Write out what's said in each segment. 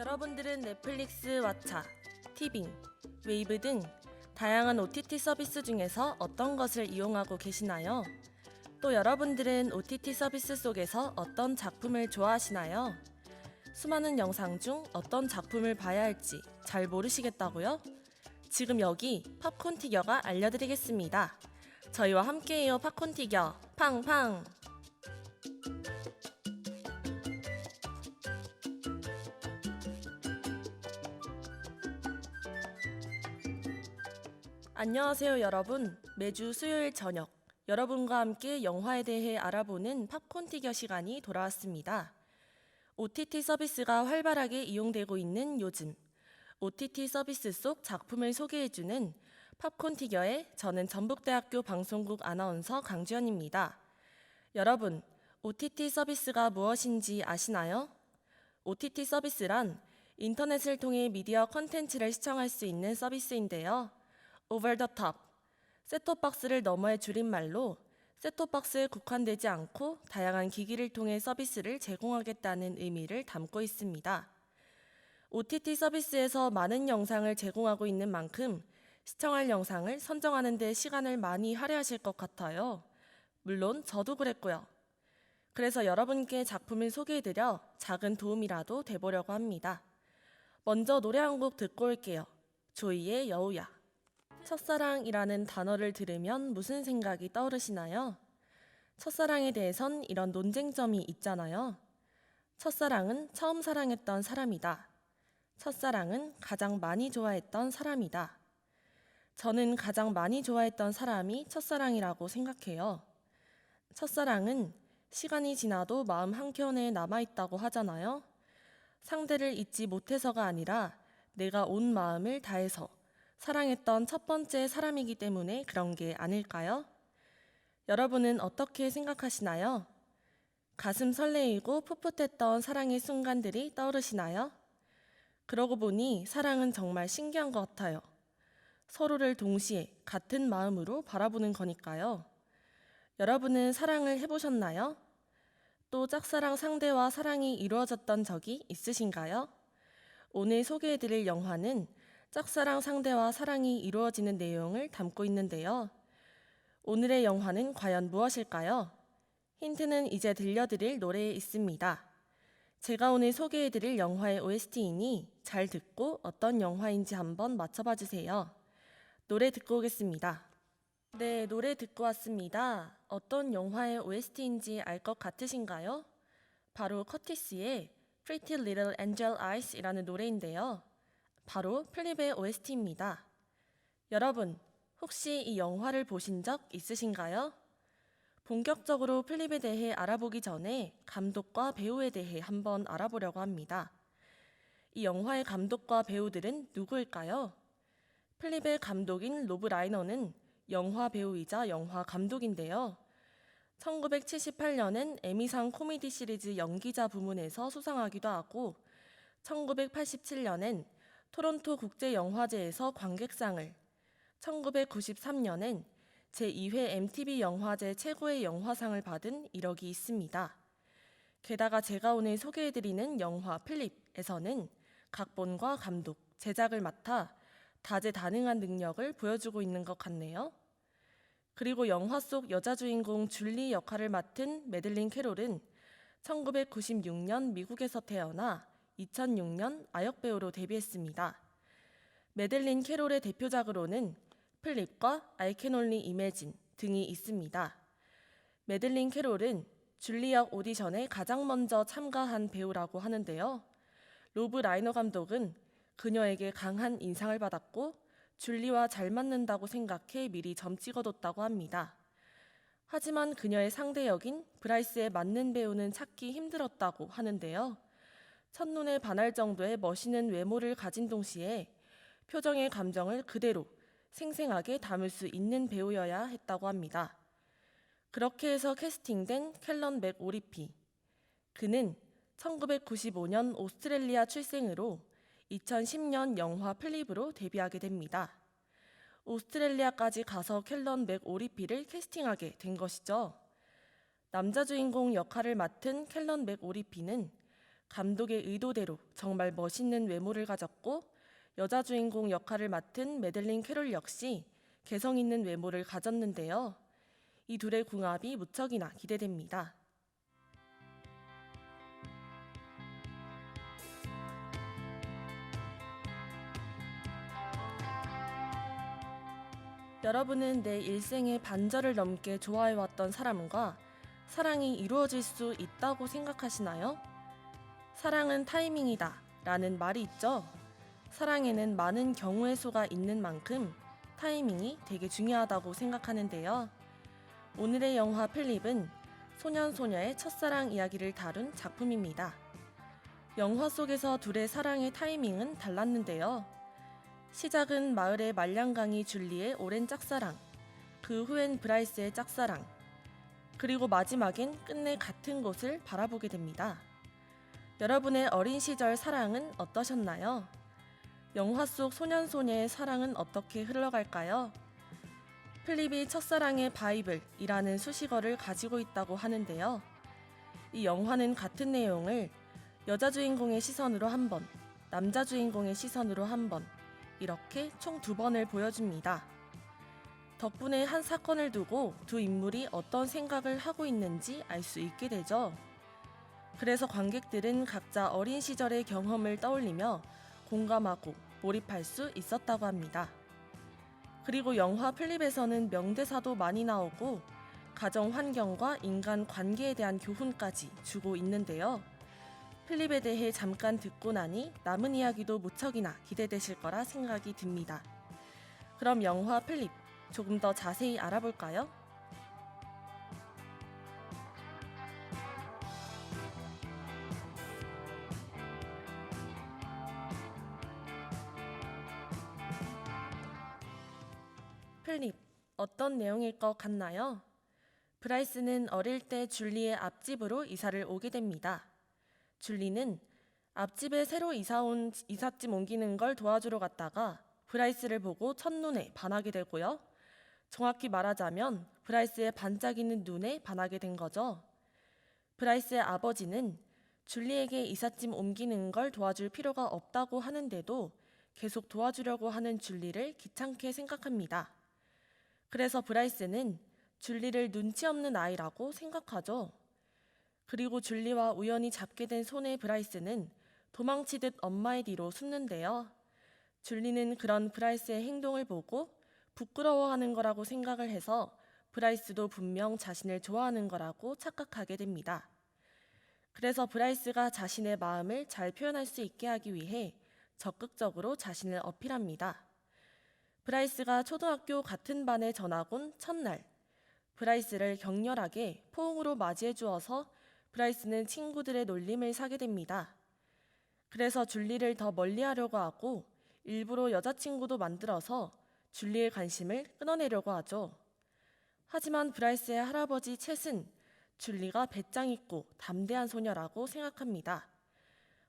여러분들은 넷플릭스, 왓챠, 티빙, 웨이브 등 다양한 OTT 서비스 중에서 어떤 것을 이용하고 계시나요? 또 여러분들은 OTT 서비스 속에서 어떤 작품을 좋아하시나요? 수많은 영상 중 어떤 작품을 봐야 할지 잘 모르시겠다고요? 지금 여기 팝콘 티겨가 알려드리겠습니다. 저희와 함께해요 팝콘 티겨 팡팡! 안녕하세요 여러분. 매주 수요일 저녁 여러분과 함께 영화에 대해 알아보는 팝콘 티겨 시간이 돌아왔습니다. OTT 서비스가 활발하게 이용되고 있는 요즘 OTT 서비스 속 작품을 소개해주는 팝콘 티겨의 저는 전북대학교 방송국 아나운서 강주연입니다. 여러분, OTT 서비스가 무엇인지 아시나요? OTT 서비스란 인터넷을 통해 미디어 컨텐츠를 시청할 수 있는 서비스인데요. Over the top, 셋톱박스를 너머의 줄임말로 셋톱박스에 국한되지 않고 다양한 기기를 통해 서비스를 제공하겠다는 의미를 담고 있습니다. OTT 서비스에서 많은 영상을 제공하고 있는 만큼 시청할 영상을 선정하는 데 시간을 많이 할애하실 것 같아요. 물론 저도 그랬고요. 그래서 여러분께 작품을 소개해드려 작은 도움이라도 돼보려고 합니다. 먼저 노래 한 곡 듣고 올게요. 조이의 여우야. 첫사랑이라는 단어를 들으면 무슨 생각이 떠오르시나요? 첫사랑에 대해선 이런 논쟁점이 있잖아요. 첫사랑은 처음 사랑했던 사람이다. 첫사랑은 가장 많이 좋아했던 사람이다. 저는 가장 많이 좋아했던 사람이 첫사랑이라고 생각해요. 첫사랑은 시간이 지나도 마음 한켠에 남아있다고 하잖아요. 상대를 잊지 못해서가 아니라 내가 온 마음을 다해서 사랑했던 첫 번째 사람이기 때문에 그런 게 아닐까요? 여러분은 어떻게 생각하시나요? 가슴 설레이고 풋풋했던 사랑의 순간들이 떠오르시나요? 그러고 보니 사랑은 정말 신기한 것 같아요. 서로를 동시에 같은 마음으로 바라보는 거니까요. 여러분은 사랑을 해보셨나요? 또 짝사랑 상대와 사랑이 이루어졌던 적이 있으신가요? 오늘 소개해드릴 영화는 짝사랑 상대와 사랑이 이루어지는 내용을 담고 있는데요. 오늘의 영화는 과연 무엇일까요? 힌트는 이제 들려드릴 노래에 있습니다. 제가 오늘 소개해드릴 영화의 OST이니 잘 듣고 어떤 영화인지 한번 맞춰봐 주세요. 노래 듣고 오겠습니다. 네, 노래 듣고 왔습니다. 어떤 영화의 OST인지 알 것 같으신가요? 바로 커티스의 Pretty Little Angel Eyes이라는 노래인데요. 바로 플립의 OST입니다. 여러분, 혹시 이 영화를 보신 적 있으신가요? 본격적으로 플립에 대해 알아보기 전에 감독과 배우에 대해 한번 알아보려고 합니다. 이 영화의 감독과 배우들은 누구일까요? 플립의 감독인 로브 라이너는 영화 배우이자 영화 감독인데요. 1978년엔 에미상 코미디 시리즈 연기자 부문에서 수상하기도 하고 1987년엔 토론토 국제영화제에서 관객상을, 1993년엔 제2회 MTV 영화제 최고의 영화상을 받은 이력이 있습니다. 게다가 제가 오늘 소개해드리는 영화 플립에서는 각본과 감독, 제작을 맡아 다재다능한 능력을 보여주고 있는 것 같네요. 그리고 영화 속 여자 주인공 줄리 역할을 맡은 메들린 캐롤은 1996년 미국에서 태어나 2006년 아역 배우로 데뷔했습니다. 메들린 캐롤의 대표작으로는 플립과 I Can Only Imagine 등이 있습니다. 메들린 캐롤은 줄리역 오디션에 가장 먼저 참가한 배우라고 하는데요. 로브 라이너 감독은 그녀에게 강한 인상을 받았고 줄리와 잘 맞는다고 생각해 미리 점 찍어뒀다고 합니다. 하지만 그녀의 상대 역인 브라이스에 맞는 배우는 찾기 힘들었다고 하는데요. 첫눈에 반할 정도의 멋있는 외모를 가진 동시에 표정의 감정을 그대로 생생하게 담을 수 있는 배우여야 했다고 합니다. 그렇게 해서 캐스팅된 캘런 맥 오리피. 그는 1995년 오스트레일리아 출생으로 2010년 영화 플립으로 데뷔하게 됩니다. 오스트레일리아까지 가서 캘런 맥 오리피를 캐스팅하게 된 것이죠. 남자 주인공 역할을 맡은 캘런 맥 오리피는 감독의 의도대로 정말 멋있는 외모를 가졌고 여자 주인공 역할을 맡은 메들린 캐롤 역시 개성 있는 외모를 가졌는데요. 이 둘의 궁합이 무척이나 기대됩니다. 여러분은 내 일생의 반절을 넘게 좋아해왔던 사람과 사랑이 이루어질 수 있다고 생각하시나요? 사랑은 타이밍이다 라는 말이 있죠. 사랑에는 많은 경우의 수가 있는 만큼 타이밍이 되게 중요하다고 생각하는데요. 오늘의 영화 필립은 소년 소녀의 첫사랑 이야기를 다룬 작품입니다. 영화 속에서 둘의 사랑의 타이밍은 달랐는데요. 시작은 마을의 말량강이 줄리의 오랜 짝사랑, 그 후엔 브라이스의 짝사랑, 그리고 마지막엔 끝내 같은 곳을 바라보게 됩니다. 여러분의 어린 시절 사랑은 어떠셨나요? 영화 속 소년소녀의 사랑은 어떻게 흘러갈까요? 필립이 첫사랑의 바이블이라는 수식어를 가지고 있다고 하는데요. 이 영화는 같은 내용을 여자 주인공의 시선으로 한 번, 남자 주인공의 시선으로 한 번, 이렇게 총 두 번을 보여줍니다. 덕분에 한 사건을 두고 두 인물이 어떤 생각을 하고 있는지 알 수 있게 되죠. 그래서 관객들은 각자 어린 시절의 경험을 떠올리며 공감하고 몰입할 수 있었다고 합니다. 그리고 영화 필립에서는 명대사도 많이 나오고 가정 환경과 인간 관계에 대한 교훈까지 주고 있는데요. 필립에 대해 잠깐 듣고 나니 남은 이야기도 무척이나 기대되실 거라 생각이 듭니다. 그럼 영화 필립 조금 더 자세히 알아볼까요? 어떤 내용일 것 같나요? 브라이스는 어릴 때 줄리의 앞집으로 이사를 오게 됩니다. 줄리는 앞집에 새로 이사 온 이삿짐 옮기는 걸 도와주러 갔다가 브라이스를 보고 첫눈에 반하게 되고요. 정확히 말하자면 브라이스의 반짝이는 눈에 반하게 된 거죠. 브라이스의 아버지는 줄리에게 이삿짐 옮기는 걸 도와줄 필요가 없다고 하는데도 계속 도와주려고 하는 줄리를 귀찮게 생각합니다. 그래서 브라이스는 줄리를 눈치 없는 아이라고 생각하죠. 그리고 줄리와 우연히 잡게 된 손의 브라이스는 도망치듯 엄마의 뒤로 숨는데요. 줄리는 그런 브라이스의 행동을 보고 부끄러워하는 거라고 생각을 해서 브라이스도 분명 자신을 좋아하는 거라고 착각하게 됩니다. 그래서 브라이스가 자신의 마음을 잘 표현할 수 있게 하기 위해 적극적으로 자신을 어필합니다. 브라이스가 초등학교 같은 반에 전학 온 첫날, 브라이스를 격렬하게 포옹으로 맞이해 주어서 브라이스는 친구들의 놀림을 사게 됩니다. 그래서 줄리를 더 멀리 하려고 하고 일부러 여자친구도 만들어서 줄리의 관심을 끊어내려고 하죠. 하지만 브라이스의 할아버지 챗은 줄리가 배짱 있고 담대한 소녀라고 생각합니다.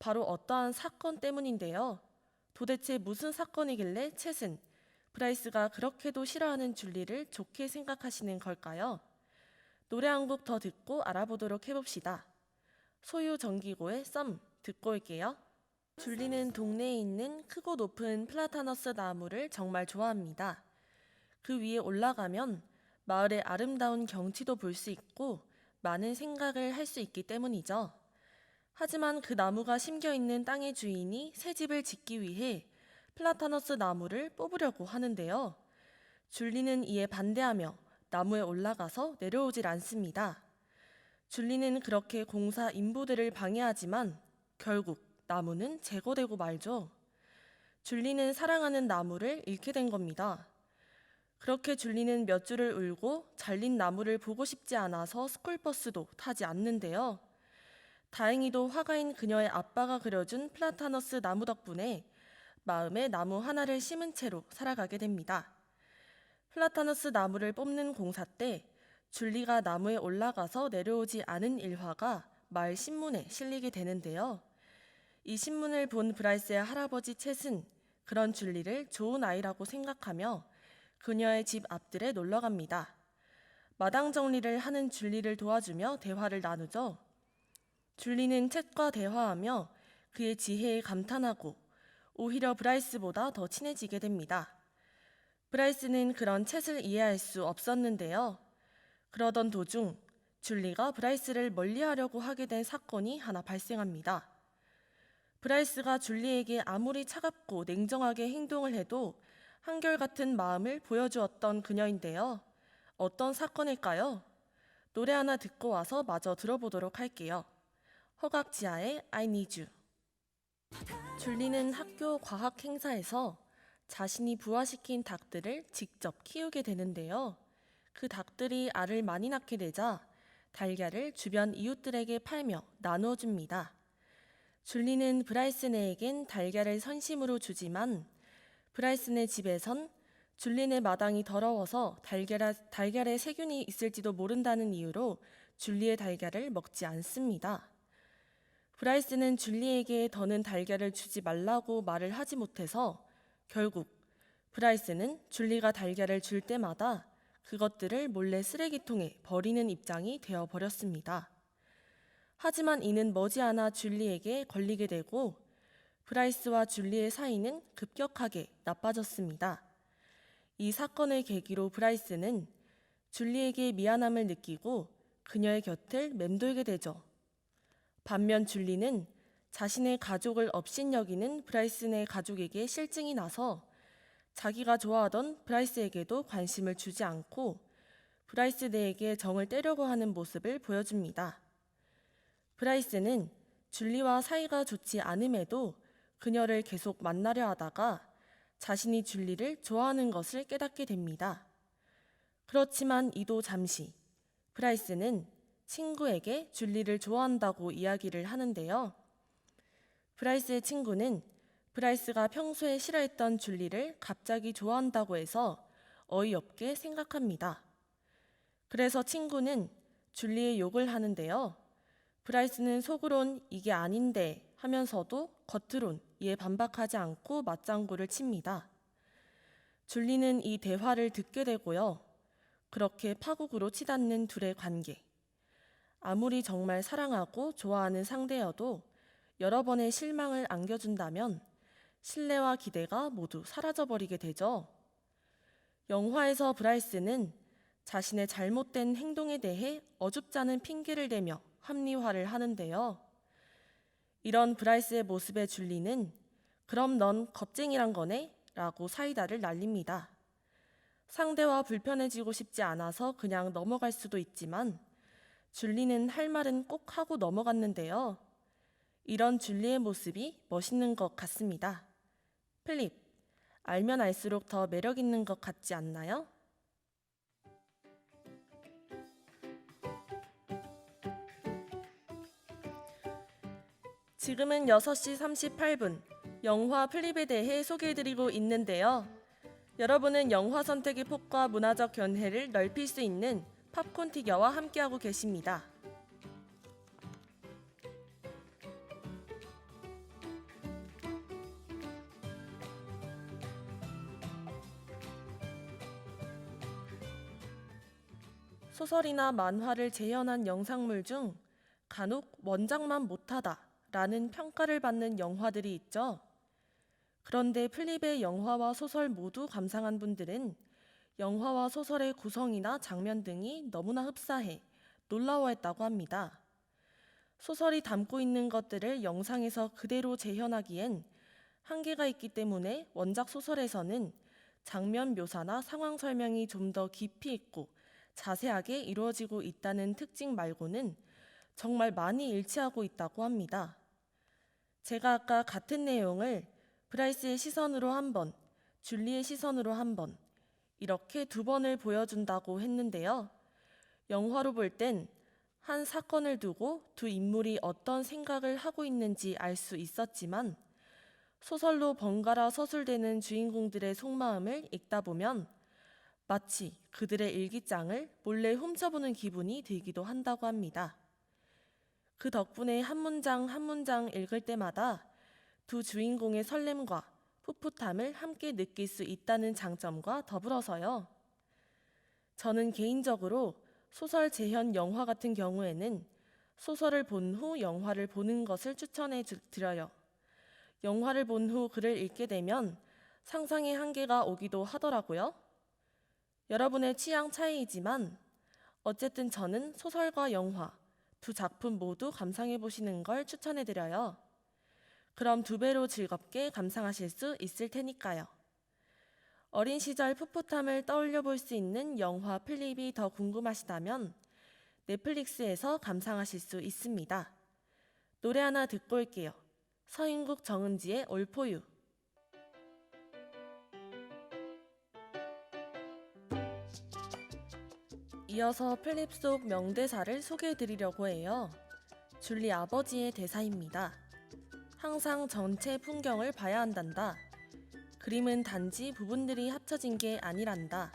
바로 어떠한 사건 때문인데요. 도대체 무슨 사건이길래 챗은 브라이스가 그렇게도 싫어하는 줄리를 좋게 생각하시는 걸까요? 노래 한 곡 더 듣고 알아보도록 해봅시다. 소유 정기고의 썸 듣고 올게요. 줄리는 동네에 있는 크고 높은 플라타너스 나무를 정말 좋아합니다. 그 위에 올라가면 마을의 아름다운 경치도 볼 수 있고 많은 생각을 할 수 있기 때문이죠. 하지만 그 나무가 심겨 있는 땅의 주인이 새 집을 짓기 위해 플라타너스 나무를 뽑으려고 하는데요. 줄리는 이에 반대하며 나무에 올라가서 내려오질 않습니다. 줄리는 그렇게 공사 인부들을 방해하지만 결국 나무는 제거되고 말죠. 줄리는 사랑하는 나무를 잃게 된 겁니다. 그렇게 줄리는 몇 줄을 울고 잘린 나무를 보고 싶지 않아서 스쿨버스도 타지 않는데요. 다행히도 화가인 그녀의 아빠가 그려준 플라타너스 나무 덕분에 마음에 나무 하나를 심은 채로 살아가게 됩니다. 플라타너스 나무를 뽑는 공사 때 줄리가 나무에 올라가서 내려오지 않은 일화가 마을 신문에 실리게 되는데요. 이 신문을 본 브라이스의 할아버지 챗은 그런 줄리를 좋은 아이라고 생각하며 그녀의 집 앞들에 놀러 갑니다. 마당 정리를 하는 줄리를 도와주며 대화를 나누죠. 줄리는 챗과 대화하며 그의 지혜에 감탄하고 오히려 브라이스보다 더 친해지게 됩니다. 브라이스는 그런 챗을 이해할 수 없었는데요. 그러던 도중 줄리가 브라이스를 멀리하려고 하게 된 사건이 하나 발생합니다. 브라이스가 줄리에게 아무리 차갑고 냉정하게 행동을 해도 한결같은 마음을 보여주었던 그녀인데요. 어떤 사건일까요? 노래 하나 듣고 와서 마저 들어보도록 할게요. 허각지아의 I Need You. 줄리는 학교 과학 행사에서 자신이 부화시킨 닭들을 직접 키우게 되는데요. 그 닭들이 알을 많이 낳게 되자 달걀을 주변 이웃들에게 팔며 나누어 줍니다. 줄리는 브라이스네에겐 달걀을 선심으로 주지만 브라이스네 집에선 줄리네 마당이 더러워서 달걀, 달걀 에 세균이 있을지도 모른다는 이유로 줄리의 달걀을 먹지 않습니다. 브라이스는 줄리에게 더는 달걀을 주지 말라고 말을 하지 못해서 결국 브라이스는 줄리가 달걀을 줄 때마다 그것들을 몰래 쓰레기통에 버리는 입장이 되어 버렸습니다. 하지만 이는 머지않아 줄리에게 걸리게 되고 브라이스와 줄리의 사이는 급격하게 나빠졌습니다. 이 사건을 계기로 브라이스는 줄리에게 미안함을 느끼고 그녀의 곁을 맴돌게 되죠. 반면 줄리는 자신의 가족을 업신여기는 브라이스네 가족에게 실증이 나서 자기가 좋아하던 브라이스에게도 관심을 주지 않고 브라이스네에게 정을 떼려고 하는 모습을 보여줍니다. 브라이스는 줄리와 사이가 좋지 않음에도 그녀를 계속 만나려 하다가 자신이 줄리를 좋아하는 것을 깨닫게 됩니다. 그렇지만 이도 잠시 브라이스는 친구에게 줄리를 좋아한다고 이야기를 하는데요. 브라이스의 친구는 브라이스가 평소에 싫어했던 줄리를 갑자기 좋아한다고 해서 어이없게 생각합니다. 그래서 친구는 줄리의 욕을 하는데요. 브라이스는 속으론 이게 아닌데 하면서도 겉으론 이에 반박하지 않고 맞장구를 칩니다. 줄리는 이 대화를 듣게 되고요. 그렇게 파국으로 치닫는 둘의 관계. 아무리 정말 사랑하고 좋아하는 상대여도 여러 번의 실망을 안겨준다면 신뢰와 기대가 모두 사라져버리게 되죠. 영화에서 브라이스는 자신의 잘못된 행동에 대해 어줍잖은 핑계를 대며 합리화를 하는데요. 이런 브라이스의 모습에 줄리는 그럼 넌 겁쟁이란 거네? 라고 사이다를 날립니다. 상대와 불편해지고 싶지 않아서 그냥 넘어갈 수도 있지만 줄리는 할 말은 꼭 하고 넘어갔는데요. 이런 줄리의 모습이 멋있는 것 같습니다. 플립, 알면 알수록 더 매력 있는 것 같지 않나요? 지금은 6시 38분. 영화 플립에 대해 소개해드리고 있는데요. 여러분은 영화 선택의 폭과 문화적 견해를 넓힐 수 있는 팝콘 티겨와 함께하고 계십니다. 소설이나 만화를 재현한 영상물 중 간혹 원작만 못하다 라는 평가를 받는 영화들이 있죠. 그런데 플립의 영화와 소설 모두 감상한 분들은 영화와 소설의 구성이나 장면 등이 너무나 흡사해 놀라워했다고 합니다. 소설이 담고 있는 것들을 영상에서 그대로 재현하기엔 한계가 있기 때문에 원작 소설에서는 장면 묘사나 상황 설명이 좀 더 깊이 있고 자세하게 이루어지고 있다는 특징 말고는 정말 많이 일치하고 있다고 합니다. 제가 아까 같은 내용을 브라이스의 시선으로 한 번, 줄리의 시선으로 한 번, 이렇게 두 번을 보여준다고 했는데요. 영화로 볼 땐 한 사건을 두고 두 인물이 어떤 생각을 하고 있는지 알 수 있었지만 소설로 번갈아 서술되는 주인공들의 속마음을 읽다 보면 마치 그들의 일기장을 몰래 훔쳐보는 기분이 들기도 한다고 합니다. 그 덕분에 한 문장 한 문장 읽을 때마다 두 주인공의 설렘과 풋풋함을 함께 느낄 수 있다는 장점과 더불어서요. 저는 개인적으로 소설 재현 영화 같은 경우에는 소설을 본 후 영화를 보는 것을 추천해 주- 드려요. 영화를 본 후 글을 읽게 되면 상상의 한계가 오기도 하더라고요. 여러분의 취향 차이이지만 어쨌든 저는 소설과 영화 두 작품 모두 감상해 보시는 걸 추천해 드려요. 그럼 두 배로 즐겁게 감상하실 수 있을 테니까요. 어린 시절 풋풋함을 떠올려 볼 수 있는 영화 플립이 더 궁금하시다면 넷플릭스에서 감상하실 수 있습니다. 노래 하나 듣고 올게요. 서인국 정은지의 올포유. 이어서 플립 속 명대사를 소개해 드리려고 해요. 줄리 아버지의 대사입니다. 항상 전체 풍경을 봐야 한단다. 그림은 단지 부분들이 합쳐진 게 아니란다.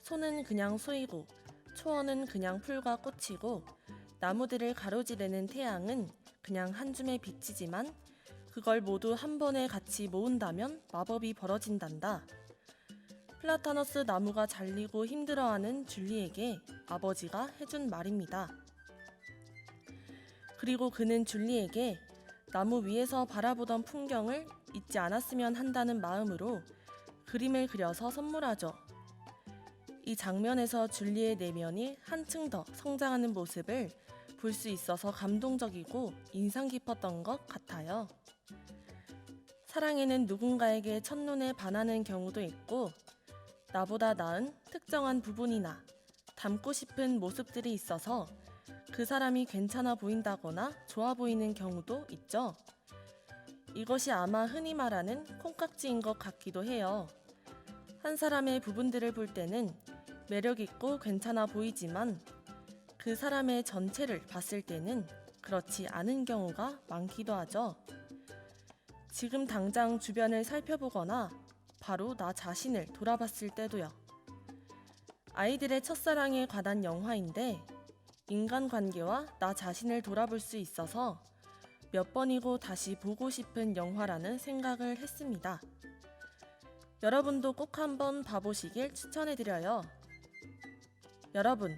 소는 그냥 소이고, 초원은 그냥 풀과 꽃이고, 나무들을 가로지르는 태양은 그냥 한 줌의 빛이지만, 그걸 모두 한 번에 같이 모은다면 마법이 벌어진단다. 플라타너스 나무가 잘리고 힘들어하는 줄리에게 아버지가 해준 말입니다. 그리고 그는 줄리에게 나무 위에서 바라보던 풍경을 잊지 않았으면 한다는 마음으로 그림을 그려서 선물하죠. 이 장면에서 줄리의 내면이 한층 더 성장하는 모습을 볼 수 있어서 감동적이고 인상 깊었던 것 같아요. 사랑에는 누군가에게 첫눈에 반하는 경우도 있고, 나보다 나은 특정한 부분이나 닮고 싶은 모습들이 있어서 그 사람이 괜찮아 보인다거나 좋아 보이는 경우도 있죠. 이것이 아마 흔히 말하는 콩깍지인 것 같기도 해요. 한 사람의 부분들을 볼 때는 매력 있고 괜찮아 보이지만 그 사람의 전체를 봤을 때는 그렇지 않은 경우가 많기도 하죠. 지금 당장 주변을 살펴보거나 바로 나 자신을 돌아봤을 때도요. 아이들의 첫사랑에 관한 영화인데 인간관계와 나 자신을 돌아볼 수 있어서 몇 번이고 다시 보고 싶은 영화라는 생각을 했습니다. 여러분도 꼭 한번 봐보시길 추천해드려요. 여러분,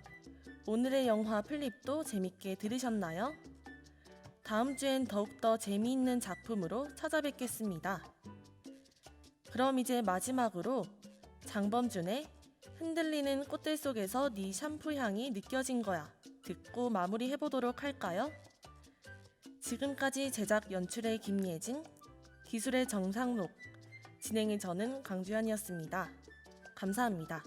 오늘의 영화 플립도 재밌게 들으셨나요? 다음 주엔 더욱더 재미있는 작품으로 찾아뵙겠습니다. 그럼 이제 마지막으로 장범준의 흔들리는 꽃들 속에서 네 샴푸 향이 느껴진 거야 듣고 마무리해 보도록 할까요? 지금까지 제작 연출의 김예진, 기술의 정상록, 진행의 저는 강주현이었습니다. 감사합니다.